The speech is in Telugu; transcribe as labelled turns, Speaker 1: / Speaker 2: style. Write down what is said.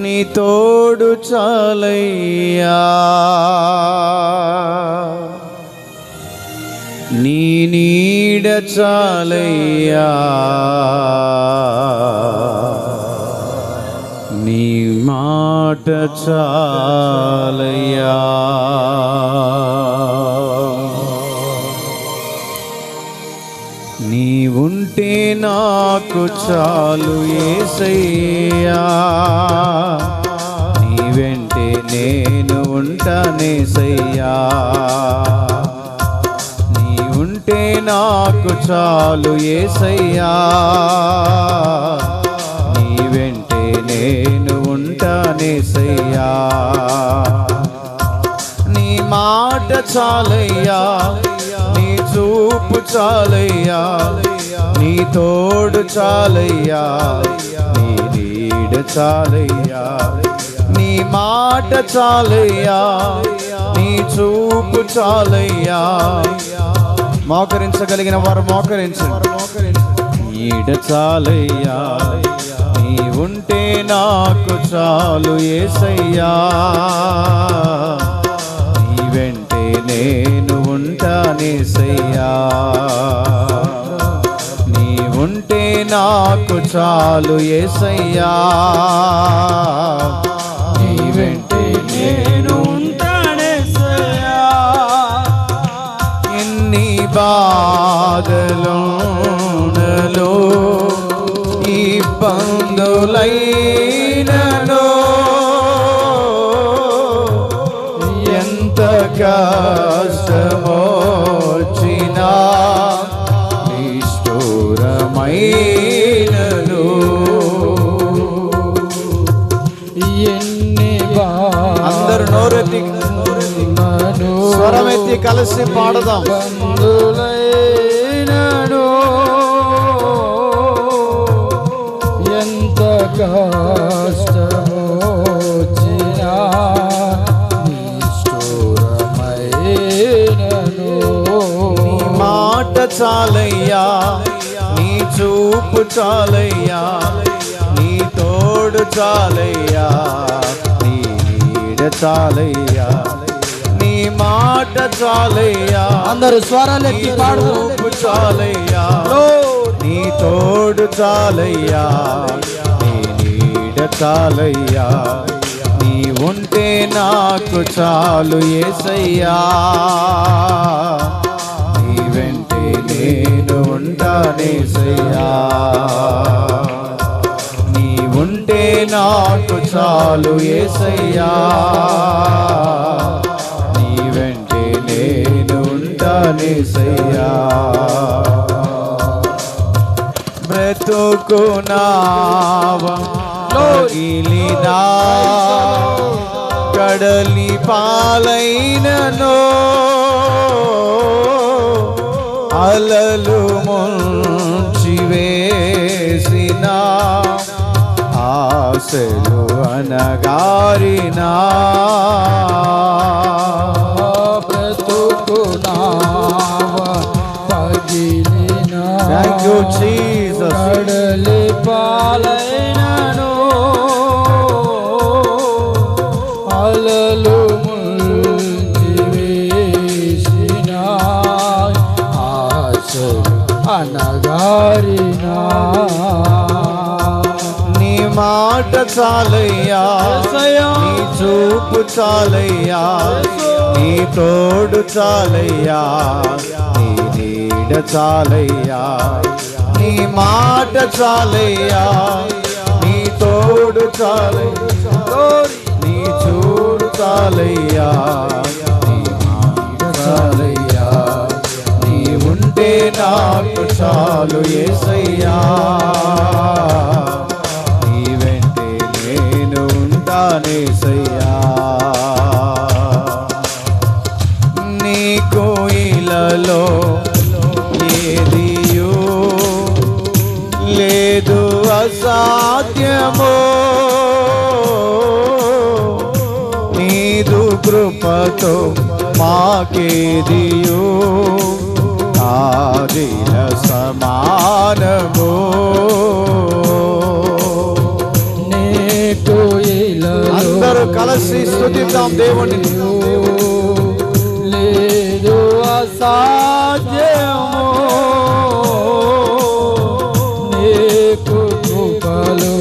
Speaker 1: నీ తోడు చాలయ్యా. నీ నీడ చాలయ్యా. నీ మాట చాలయ్యా. ఉంటే నాకు చాలు ఏసయ్యా. నీ వెంటే నేను ఉంటానేసయ్యా నీ ఉంటే నాకు చాలు ఏసయ్యా. నీ వెంటే నేను ఉంటానేసయ్యా నీ మాట చాలయ్యా. చాలయ్యా. నీ తోడు చాలయ్యా. నీ నీడ చాలయ్యా. నీ మాట చాలయ్యా. నీ చూపు చాలయ్యా. మోకరించగలిగిన వారు మోకరించండి. నీడ చాలయ్యా. నీ ఉంటే నాకు చాలు ఏసయ్యా. నీ వెంటే నేను ఉంటానేసయ్యా నీ ఉంటే నాకు చాలు ఏసయ్యా నీ వెంటే నేను ఉంటానేసయ్యా ఎన్ని బాధలునలో ఇబ్బందులైనలో ఎంతగా నిష్ఠూరమైనను
Speaker 2: ఎన్ని
Speaker 1: అందరు నోరెత్తి
Speaker 2: బాధలను
Speaker 1: స్వరమెత్తి కలిసి పాడదాం.
Speaker 2: ఎంత కష్టమో
Speaker 1: చూపు చాలయ్యా. నీ తోడు చాలయ్యా. నీ నీడ చాలయ్యా. నీ మాట చాలయ్యా.
Speaker 2: అందరూ స్వరాలెత్తి పాడు
Speaker 1: చూపు చాలయ్యా. నీ తోడు చాలయ్యా. నీ నీడ చాలయ్యా. నీ ఉంటే నాకు చాలు ఏసయ్యా. నేను ఉంటానేసయ్యా నీ ఉంటే నాకు చాలు ఏసయ్యా నీ వెంటే నేను ఉంటానేసయ్యా బ్రతుకునావగిలినా కడలి పాలైనను? అలలు ముంచి వేసిన ఆశలు అనగారినా
Speaker 2: బ్రతుకునావ పగిలిన
Speaker 1: Thank you, Jesus.
Speaker 2: అనగారినా
Speaker 1: నీ మాట చాలయ్యా. నీ చూపు చాలయ్యా. నీ తోడు చాలయ్యా. నీ నీడ చాలయ్యా. నీ మాట చాలయ్యా. నీ తోడు చాలయ్యా. నీ చూడు చాలయ్యా. చాలు ఏసయ్యా. నీ వెంటే నేను ఉంటానేసయ్యా నీ కోయిలలో ఏదియో లేదు అసాధ్యమో. నీదు కృపతో మాకేదియో ఆదిల సమానము. అందరూ కలిసి స్తుతిద్దాం దేవుడిని
Speaker 2: లేదు అసాధ్యము. నీకు కృపలు